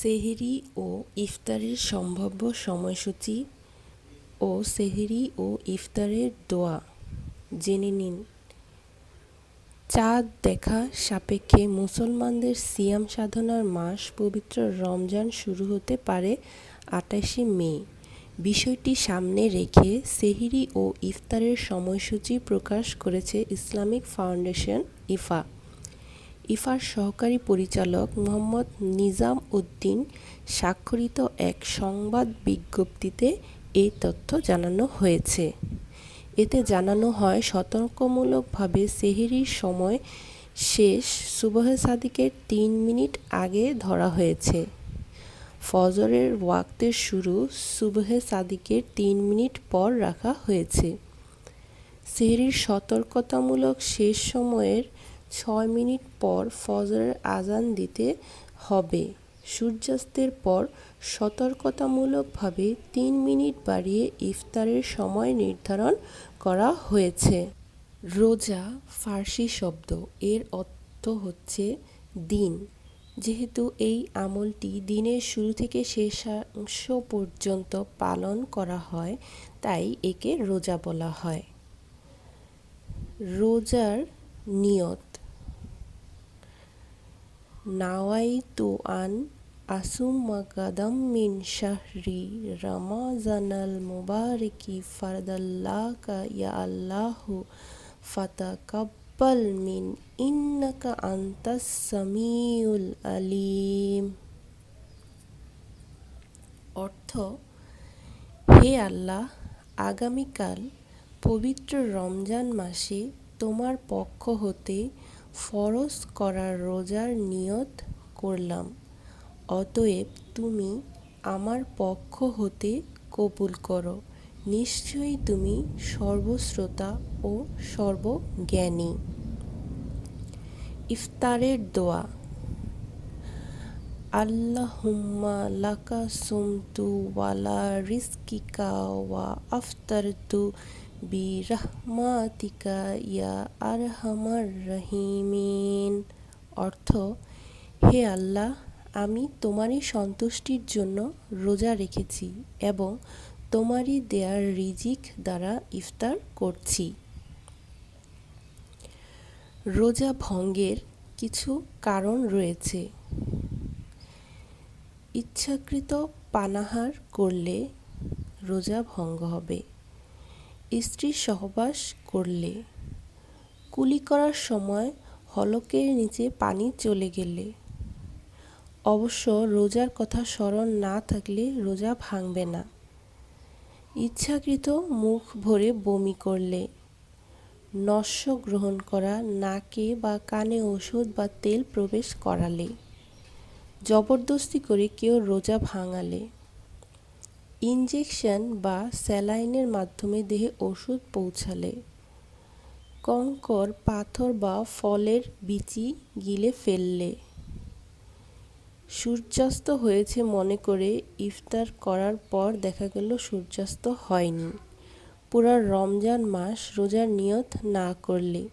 সেহরি ও ইফতারের সম্ভাব্য সময়সূচি ও সেহরি ও ইফতারের দোয়া। জেনে নিন। চাঁদ দেখা সাপেক্ষে মুসলমানদের সিয়াম সাধনার মাস পবিত্র রমজান শুরু হতে পারে আটাশে মে। বিষয়টি সামনে রেখে সেহরি ও ইফতারের সময়সূচি প্রকাশ করেছে ইসলামিক ফাউন্ডেশন, ইফা। ইফার সহকারী পরিচালক মোহাম্মদ নিজাম উদ্দিন স্বাক্ষরিত এক সংবাদ বিজ্ঞপ্তিতে এই তথ্য জানানো হয়েছে। এতে জানানো হয়, সতর্কমূলকভাবে সেহরির সময় শেষ সুবহে সাদিকের তিন মিনিট আগে ধরা হয়েছে। ফজরের ওয়াক্তের শুরু সুবহে সাদিকের তিন মিনিট পর রাখা হয়েছে। সেহরির সতর্কতামূলক শেষ সময়ের ছয় মিনিট পর ফজরের আজান দিতে হবে। সূর্যাস্তের পর সতর্কতামূলকভাবে তিন মিনিট বাড়িয়ে ইফতারের সময় নির্ধারণ করা হয়েছে। রোজা ফার্সি শব্দ, এর অর্থ হচ্ছে দিন। যেহেতু এই আমলটি দিনের শুরু থেকে শেষাংশ পর্যন্ত পালন করা হয়, তাই একে রোজা বলা হয়। রোজার নিয়ত নাওয়াইতু আন আসুম্মা গাদাম মিন শাহরি রামাজানাল মুবারিকি ফারদাল্লাকা ইয়া আল্লাহু ফাতাকাব্বাল মিন ইন্নাকা আন্তাস সামিউল আলিম। অর্থ, হে আল্লাহ, আগামীকাল পবিত্র রমজান মাসে তোমার পক্ষ হতে ফরজ করা রোজার নিয়ত করলাম। অতএব তুমি আমার পক্ষ হতে কবুল করো। নিশ্চয়ই তুমি সর্বশ্রোতা ও সর্বজ্ঞানী। ইফতারের দোয়া। আল্লাহুম্মা লাকা সুমতু ওয়ালা রিজকিকা ওয়া আফতারতু বিরাহমাতিকা ইয়া আরহামার রহিমিন। অর্থ, হে আল্লাহ, আমি তোমারই সন্তুষ্টির জন্য রোজা রেখেছি এবং তোমারই দেয়ার রিজিক দ্বারা ইফতার করছি। রোজা ভঙ্গের কিছু কারণ রয়েছে। ইচ্ছাকৃত পানাহার করলে রোজা ভঙ্গ হবে। স্ত্রীর সহবাস করলে। কুলি করার সময় হলকের নিচে পানি চলে গেলে। অবশ্য রোজার কথা স্মরণ না থাকলে রোজা ভাঙবে না। ইচ্ছাকৃত মুখ ভরে বমি করলে। নস্য গ্রহণ করা নাকে বা কানে ওষুধ বা তেল প্রবেশ করালে। জবরদস্তি করে কেউ রোজা ভাঙালে। ইনজেকশন বা স্যালাইনের মাধ্যমে দেহে ওষুধ পৌঁছালে। কঙ্কর, পাথর বা ফলের বিচি গিলে ফেললে। সূর্যাস্ত হয়েছে মনে করে ইফতার করার পর দেখা গেল সূর্যাস্ত হয়নি। পুরা রমজান মাস রোজার নিয়ত না করলে,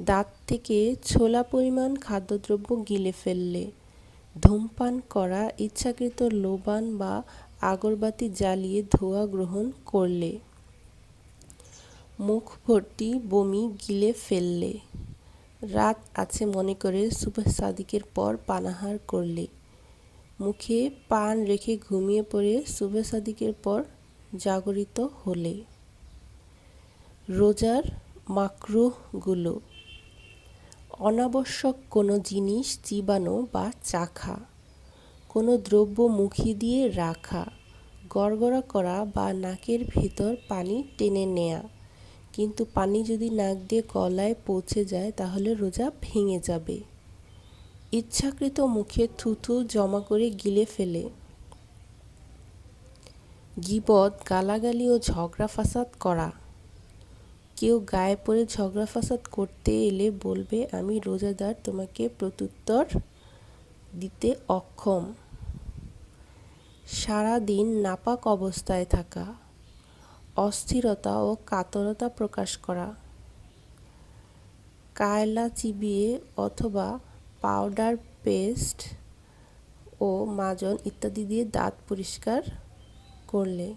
দাঁত থেকে ছোলা পরিমাণ খাদ্যদ্রব্য গিলে ফেললে। ধূমপান করা, ইচ্ছাকৃত লোবান বা আগরবাতি জ্বালিয়ে ধোঁয়া গ্রহণ করলে। মুখ ভর্তি বমি গিলে ফেললে। রাত আছে মনে করে সুবহ সাদিকের পর পানাহার করলে। মুখে পান রেখে ঘুমিয়ে পড়ে সুবহ সাদিকের পর জাগরিত হলে। রোজার মাকরুহগুলো। অনাবশ্যক কোনো জিনিস চিবানো বা চাখা। কোনো দ্রব্য মুখে দিয়ে রাখা, গড়গড়া করা বা নাকের ভেতর পানি টেনে নেয়া। কিন্তু পানি যদি নাক দিয়ে গলায় পৌঁছে যায়, তাহলে রোজা ভেঙে যাবে। ইচ্ছাকৃত মুখে থুথু জমা করে গিলে ফেলে। গিবদ গালাগালি ও ঝগড়া ফাসাদ করা। কেউ গায়ে পড়ে ঝগড়া ফাসাদ করতে এলে বলবে, আমি রোজাদার, তোমাকে প্রত্যুত্তর দিতে অক্ষম। সারা দিন নাপাক অবস্থায় থাকা, অস্থিরতা ও কাতরতা প্রকাশ করা, কায়লা চিবিয়ে অথবা পাউডার পেস্ট ও মাজন ইত্যাদি দিয়ে দাঁত পরিষ্কার করলে।